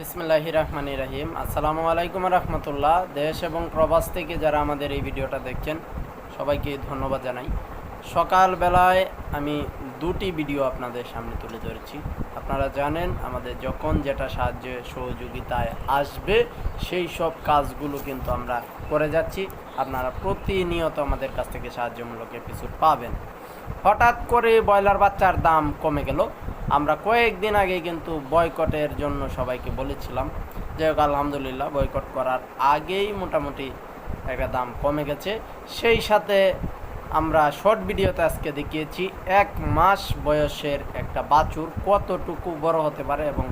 বিসমিল্লাহ রহমান রাহিম। আসসালামু আলাইকুম রহমতুল্লাহ। দেশ এবং প্রবাস থেকে যারা আমাদের এই ভিডিওটা দেখছেন, সবাইকে ধন্যবাদ জানাই। সকালবেলায় আমি দুটি ভিডিও আপনাদের সামনে তুলে ধরেছি। আপনারা জানেন, আমাদের যখন যেটা সাহায্য, সহযোগিতায় আসবে, সেই সব কাজগুলো কিন্তু আমরা করে যাচ্ছি। আপনারা প্রতিনিয়ত আমাদের কাছ থেকে সাহায্যমূলক এপিসোড পাবেন। হঠাৎ করে ব্রয়লার বাচ্চার দাম কমে গেল। আমরা কয়েকদিন আগে কিন্তু বয়কটের জন্য সবাইকে বলেছিলাম যে হোক, আলহামদুলিল্লাহ, বয়কট করার আগেই মোটামুটি একটা দাম কমে গেছে। সেই সাথে আমরা শর্ট ভিডিওতে আজকে দেখিয়েছি, এক মাস বয়সের একটা বাছুর কতটুকু বড় হতে পারে এবং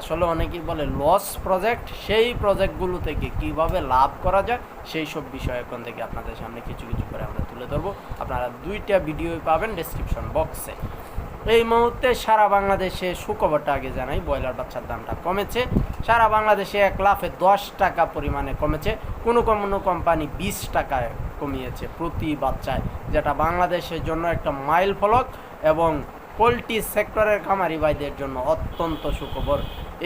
আসলে অনেকেই বলে লস প্রজেক্ট, সেই প্রজেক্টগুলো থেকে কীভাবে লাভ করা যায়, সেই সব বিষয় এখন থেকে আপনাদের সামনে কিছু কিছু করে আমরা তুলে ধরবো। আপনারা দুইটা ভিডিওই পাবেন ডেসক্রিপশন বক্সে এই মুহূর্তে সারা বাংলাদেশে সুখবরটা আগে জানাই, ব্রয়লার বাচ্চার দামটা কমেছে। সারা বাংলাদেশে এক লাফে দশ টাকা পরিমাণে কমেছে। কোনো কোনো কোম্পানি বিশ টাকায় কমিয়েছে প্রতি বাচ্চায়, যেটা বাংলাদেশের জন্য একটা মাইল ফলক এবং পোলট্রি সেক্টরের খামারি ভাইদের জন্য অত্যন্ত সুখবর।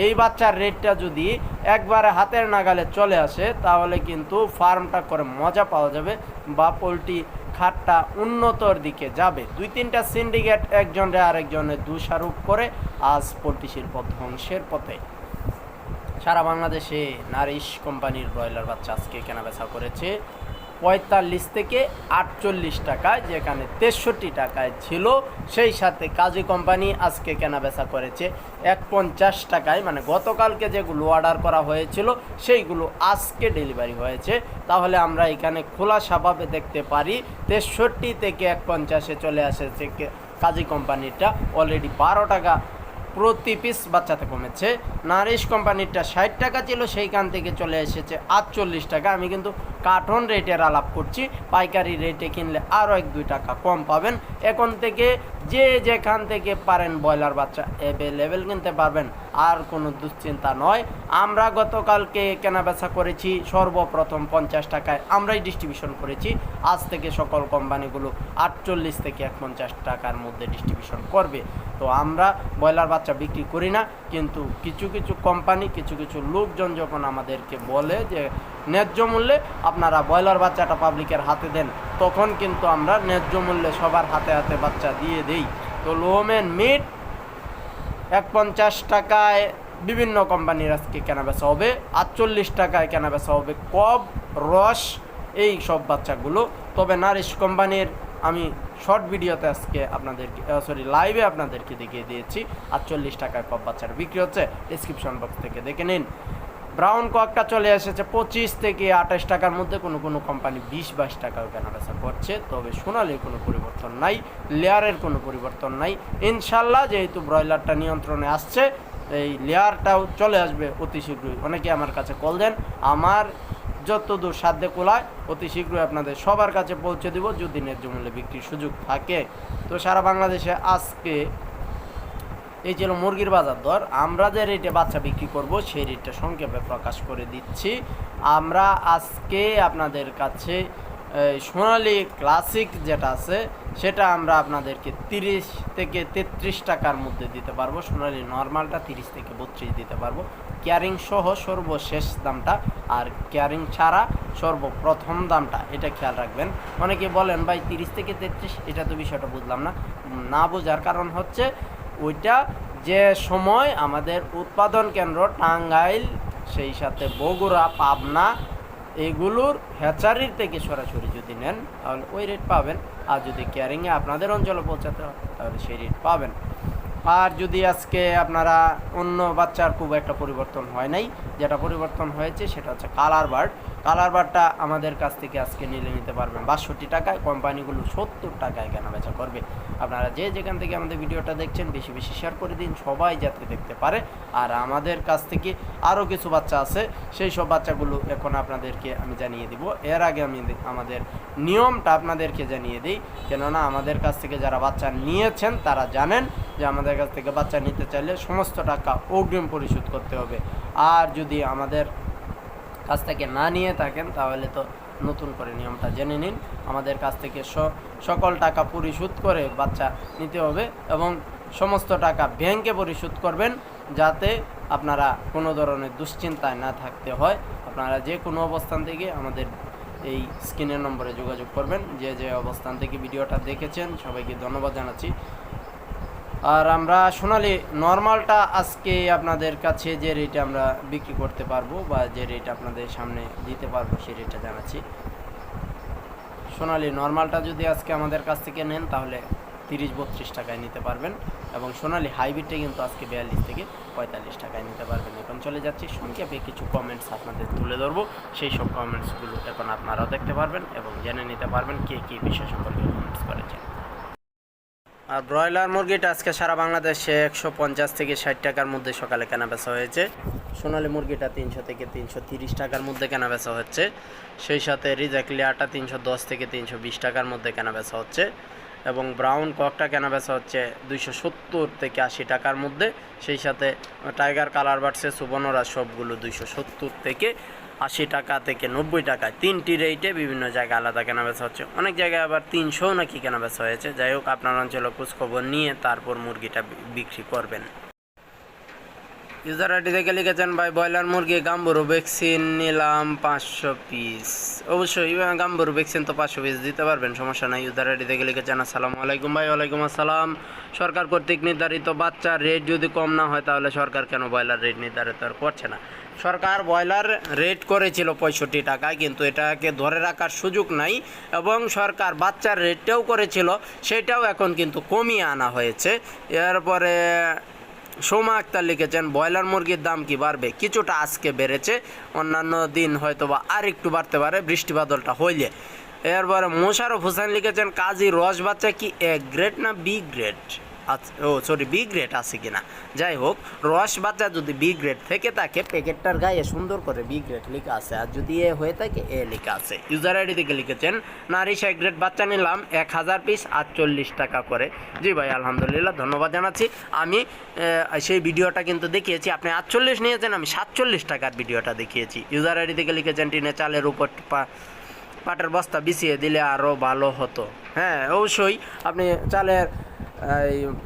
এই বাচ্চার রেটটা যদি একবারে হাতের নাগালে চলে আসে, তাহলে কিন্তু ফার্মটা করে মজা পাওয়া যাবে বা পোলট্রি খাতটা উন্নতর দিকে যাবে। দুই তিনটা সিন্ডিকেট, একজনের আরেকজনের দোষারোপ করে আজ পোলট্রি শিল্প ধ্বংসের পথে। সারা বাংলাদেশে নারিশ কোম্পানির ব্রয়লার বাচ্চা আজকে কেনাবেচা করেছে। পঁয়তাল্লিশ থেকে আটচল্লিশ টাকায়, যেখানে তেষট্টি টাকায় ছিল, সেই সাথে কাজী কোম্পানি আজকে কেনাবেচা করেছে এক পঞ্চাশ টাকায়। মানে গতকালকে যেগুলো অর্ডার করা হয়েছিল, সেইগুলো আজকে ডেলিভারি হয়েছে। তাহলে আমরা এখানে খোলাসাভাবে দেখতে পারি, তেষট্টি থেকে এক পঞ্চাশে চলে এসেছে কে- কাজী কোম্পানিটা। অলরেডি বারো টাকা প্রতি পিস বাচ্চাতে কমেছে। নারিশ কোম্পানিরটা ষাট টাকা ছিল, সেইখান থেকে চলে এসেছে আটচল্লিশ টাকা। আমি কিন্তু কার্টন রেটের আলাপ করছি, পাইকারি রেটে কিনলে আরও এক দুই টাকা কম পাবেন। এখন থেকে যে যেখান থেকে পারেন ব্রয়লার বাচ্চা অ্যাভেলেবেল কিনতে পারবেন, আর কোনো দুশ্চিন্তা নয়। আমরা গতকালকে কেনাবেচা করেছি সর্বপ্রথম পঞ্চাশ টাকায়, আমরাই ডিস্ট্রিবিউশন করেছি। আজ থেকে সকল কোম্পানিগুলো আটচল্লিশ থেকে এক পঞ্চাশ টাকার মধ্যে ডিস্ট্রিবিউশন করবে। তো আমরা ব্রয়লার বাচ্চা বিক্রি করি না, কিন্তু কিছু কিছু কোম্পানি, কিছু কিছু লোকজন যখন আমাদেরকে বলে যে ন্যায্য মূল্যে আপনারা ব্রয়লার বাচ্চাটা পাবলিকের হাতে দেন, তখন কিন্তু আমরা ন্যায্য মূল্যে সবার হাতে হাতে বাচ্চা দিয়ে দেই। তো লোমেন মিট এক পঞ্চাশ টাকায় বিভিন্ন কোম্পানির আজকে কেনাবেচা হবে, আটচল্লিশ টাকায় কেনাবেচা হবে কব, রস, এই সব বাচ্চাগুলো। তবে নারিশ কোম্পানির আমি শর্ট ভিডিওতে আজকে আপনাদেরকে সরি লাইভে আপনাদেরকে দেখিয়ে দিয়েছি, আটচল্লিশ টাকায় কব বাচ্চার বিক্রি হচ্ছে। ডিসক্রিপশন বক্স থেকে দেখে নিন। ব্রাউন ককটা চলে এসেছে পঁচিশ থেকে আঠাশ টাকার মধ্যে। কোনো কোনো কোম্পানি বিশ, বাইশ টাকাও কেনাবেচা করছে। তবে সোনালির কোনো পরিবর্তন নাই, লেয়ারের কোনো পরিবর্তন নাই। ইনশাল্লাহ যেহেতু ব্রয়লারটা নিয়ন্ত্রণে আসছে, এই লেয়ারটাও চলে আসবে অতি শীঘ্রই। অনেকে আমার কাছে কল দেন, আমার যতদূর সাধ্যে কোলায় অতি শীঘ্রই আপনাদের সবার কাছে পৌঁছে দিব, যদি ন্যায্য মূল্যে বিক্রির সুযোগ থাকে। তো সারা বাংলাদেশে আজকে এই ছিল মুরগির বাজার দর, আমরা যে রেটে বাচ্চা বিক্রি করব, সেই রেটটা সংক্ষেপে প্রকাশ করে দিচ্ছি। আমরা আজকে আপনাদের কাছে সোনালি ক্লাসিক যেটা আছে, সেটা আমরা আপনাদেরকে তিরিশ থেকে তেত্রিশ টাকার মধ্যে দিতে পারব। সোনালি নর্মালটা তিরিশ থেকে বত্রিশ দিতে পারব। ক্যারিং সহ সর্বশেষ দামটা, আর ক্যারিং ছাড়া সর্বপ্রথম দামটা, এটা খেয়াল রাখবেন। অনেকে বলেন, ভাই, তিরিশ থেকে তেত্রিশ, এটা তো বিষয়টা বুঝলাম না। না বোঝার কারণ হচ্ছে ওইটা যে সময় আমাদের উৎপাদন কেন্দ্র টাঙ্গাইল, সেই সাথে বগুড়া, পাবনা, এগুলোর হ্যাচারির থেকে সরাসরি যদি নেন, তাহলে ওই রেট পাবেন। আর যদি ক্যারিংয়ে আপনাদের অঞ্চলে পৌঁছাতে হয়, তাহলে সেই রেট পাবেন। আর যদি আজকে আপনারা অন্য বাচ্চার খুব একটা পরিবর্তন হয় নাই, যেটা পরিবর্তন হয়েছে, সেটা হচ্ছে কালার বার্ড কালার বারটা আমাদের কাছ থেকে আজকে নিলে নিতে পারবেন। বাষট্টি টাকায় কোম্পানিগুলো সত্তর টাকায় কেনা বেচা করবে। আপনারা যে যেখান থেকে আমাদের ভিডিওটা দেখছেন, বেশি বেশি শেয়ার করে দিন, সবাই যাতে দেখতে পারে। আর আমাদের কাছ থেকে আরও কিছু বাচ্চা আছে, সেই সব বাচ্চাগুলো এখন আপনাদেরকে আমি জানিয়ে দিব। এর আগে আমি আমাদের নিয়মটা আপনাদেরকে জানিয়ে দিই। কেননা আমাদের কাছ থেকে যারা বাচ্চা নিয়েছেন, তারা জানেন যে আমাদের কাছ থেকে বাচ্চা নিতে চাইলে সমস্ত টাকা অগ্রিম পরিশোধ করতে হবে। আর যদি আমাদের কাছ থেকে না নিয়ে থাকেন, তাহলে তো নতুন করে নিয়মটা জেনে নিন। আমাদের কাছ থেকে সকল টাকা পরিশোধ করে বাচ্চা নিতে হবে এবং সমস্ত টাকা ব্যাংকে পরিশোধ করবেন যাতে আপনারা কোনো ধরনের দুশ্চিন্তায় না থাকতে হয়। আপনারা যে কোনো অবস্থান থেকে আমাদের এই স্ক্রিনের নম্বরে যোগাযোগ করবেন। যে যে অবস্থান থেকে ভিডিওটা দেখেছেন, সবাইকে ধন্যবাদ জানাচ্ছি। আর আমরা সোনালি, নর্মালটা আজকে আপনাদের কাছে যে রেটে আমরা বিক্রি করতে পারব বা যে রেট আপনাদের সামনে দিতে পারব সেই রেটটা জানাচ্ছি। সোনালি, নর্মালটা যদি আজকে আমাদের কাছ থেকে নেন তাহলে তিরিশ বত্রিশ টাকায় নিতে পারবেন এবং সোনালি হাইব্রিডটা কিন্তু আজকে বিয়াল্লিশ থেকে পঁয়তাল্লিশ টাকায় নিতে পারবেন। এখন চলে যাচ্ছি সংক্ষেপে কিছু কমেন্টস আপনাদের তুলে ধরবো। সেই সব কমেন্টসগুলো এখন আপনারাও দেখতে পারবেন এবং জেনে নিতে পারবেন কে কী বিষয় সম্পর্কে কমেন্টস করেছেন। আর ব্রয়লার মুরগিটা আজকে সারা বাংলাদেশে একশো পঞ্চাশ থেকে ষাট টাকার মধ্যে সকালে কেনা বেচা হয়েছে। সোনালি মুরগিটা তিনশো থেকে তিনশো তিরিশ টাকার মধ্যে কেনা বেচা হচ্ছে। সেই সাথে রিজাকলি আটা তিনশো দশ থেকে তিনশো বিশ টাকার মধ্যে কেনা বেচা হচ্ছে। এবং ব্রাউন ককটা কেনা বেচা হচ্ছে দুইশো সত্তর থেকে আশি টাকার মধ্যে। সেই সাথে টাইগার, কালার বাড়ছে সুবর্ণরা সবগুলো দুইশো সত্তর থেকে আশি টাকা থেকে নব্বই টাকায়। তিনটি রেটে বিভিন্ন জায়গায় আলাদা কেনা বেচা হচ্ছে। অনেক জায়গায় আবার তিনশো নাকি কেনা বেচা হয়েছে। যাই হোক, আপনার অঞ্চলে খোঁজখবর নিয়ে তারপর মুরগিটা বিক্রি করবেন। ইউজার আইডি থেকে লিখেছেন, ভাই, ব্রয়লার মুরগি, গাম্বুরু, ভ্যাকসিন নিলাম পাঁচশো পিস। অবশ্যই গাম্বুরু, ভ্যাকসিন তো পাঁচশো পিস দিতে পারবেন, সমস্যা নাই ইউজার আইডি থেকে লিখেছেন, আসসালামু আলাইকুম ভাই, ওয়ালাইকুম আসসালাম। সরকার কর্তৃক নির্ধারিত বাচ্চার রেট যদি কম না হয়, তাহলে সরকার কেন ব্রয়লার রেট নির্ধারিত আর করছে না? সরকার ব্রয়লার রেট করেছিল পঁয়ষট্টি টাকায়, কিন্তু এটাকে ধরে রাখার সুযোগ নাই এবং সরকার বাচ্চার রেটটাও করেছিল, সেটাও এখন কিন্তু কমিয়ে আনা হয়েছে। এরপরে সোমা আক্তার লিখেছেন, ব্রয়লার মুরগির দাম কি বাড়বে? কিছুটা আজকে বেড়েছে, অন্যান্য দিন হয়তো বা আর একটু বাড়তে পারে, বৃষ্টি বাদলটা হইলে। এরপরে মোশারফ হোসেন লিখেছেন, কাজী রস বাচ্চা কি এ গ্রেড না বি গ্রেড ও সরি বি গ্রেড আছে কিনা। যাই হোক, রস বাচ্চা যদি বি গ্রেড থেকে থাকে প্যাকেটটার গায়ে সুন্দর করে বি গ্রেড লেখা আছে। আর যদি এ হয়ে থাকে, এ লেখা আছে। ইউজার আইডি থেকে লিখেছেন, নারী সাই গ্রেড বাচ্চা নিলাম, এক হাজার পিস আটচল্লিশ টাকা করে। জি ভাই, আলহামদুলিল্লাহ, ধন্যবাদ জানাচ্ছি। আমি সেই ভিডিওটা কিন্তু দেখিয়েছি। আপনি আটচল্লিশ নিয়েছেন, আমি সাতচল্লিশ টাকার ভিডিওটা দেখিয়েছি। ইউজার আইডি থেকে লিখেছেন টিনে চালের উপর পাটের বস্তা বিছিয়ে দিলে আরও ভালো হতো। হ্যাঁ অবশ্যই আপনি চালের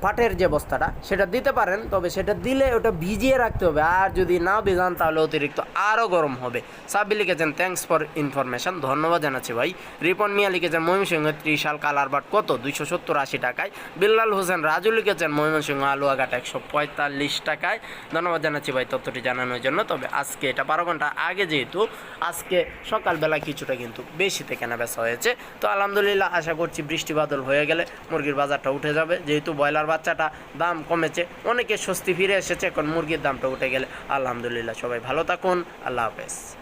পাটের যে বস্তাটা, সেটা দিতে পারেন, তবে সেটা দিলে ওটা ভিজিয়ে রাখতে হবে। আর যদি না ভিজান, তাহলে অতিরিক্ত আরও গরম হবে। সাব্বি লিখেছেন থ্যাঙ্কস ফর ইনফরমেশন ধন্যবাদ জানাচ্ছি ভাই। রিপন মিয়া লিখেছেন, ময়মনসিংহ ত্রিশাল কালার বাট কত? দুইশো সত্তর আশি টাকায়। বিল্লাল হোসেন, রাজু লিখেছেন, ময়মনসিংহ আলুয়াঘাট একশো পঁয়তাল্লিশ টাকায়। ধন্যবাদ জানাচ্ছি ভাই তথ্যটি জানানোর জন্য। তবে আজকে এটা বারো ঘণ্টা আগে যেহেতু, আজকে সকালবেলা কিছুটা কিন্তু বেশিতে কেনা বেচা হয়েছে। তো আলহামদুলিল্লাহ, আশা করছি বৃষ্টি বাদল হয়ে গেলে মুরগির বাজারটা উঠে যাবে। যেহেতু ব্রয়লার বাচ্চাটা দাম কমেছে, অনেকে স্বস্তি ফিরে এসেছে, এখন মুরগির দামটা উঠে গেলে। আলহামদুলিল্লাহ, সবাই ভালো থাকুন, আল্লাহ হাফেজ।